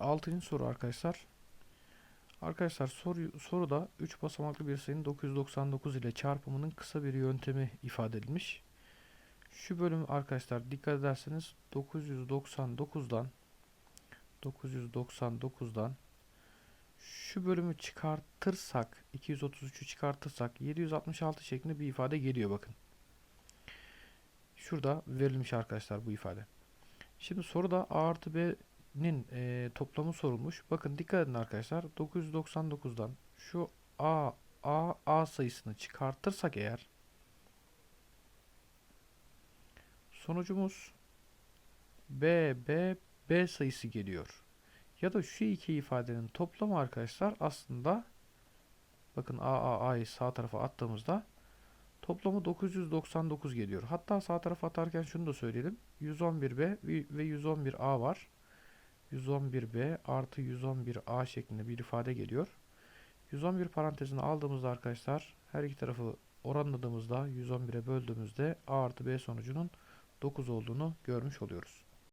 6. soru arkadaşlar. Arkadaşlar soru, soruda 3 basamaklı bir sayının 999 ile çarpımının kısa bir yöntemi ifade edilmiş. Şu bölüm arkadaşlar dikkat ederseniz 999'dan 999'dan şu bölümü çıkartırsak 233'ü çıkartırsak 766 şeklinde bir ifade geliyor bakın. Şurada verilmiş arkadaşlar bu ifade. Şimdi soruda A artı B'nin e, toplamı sorulmuş. Bakın dikkat edin arkadaşlar. 999'dan şu A, A, A sayısını çıkartırsak eğer sonucumuz B, B, B sayısı geliyor. Ya da şu iki ifadenin toplamı arkadaşlar aslında bakın A, A, A'yı sağ tarafa attığımızda toplamı 999 geliyor. Hatta sağ tarafa atarken şunu da söyleyelim. 111B ve 111A var. 111B artı 111A şeklinde bir ifade geliyor. 111 parantezini aldığımızda arkadaşlar her iki tarafı oranladığımızda 111'e böldüğümüzde A artı B sonucunun 9 olduğunu görmüş oluyoruz.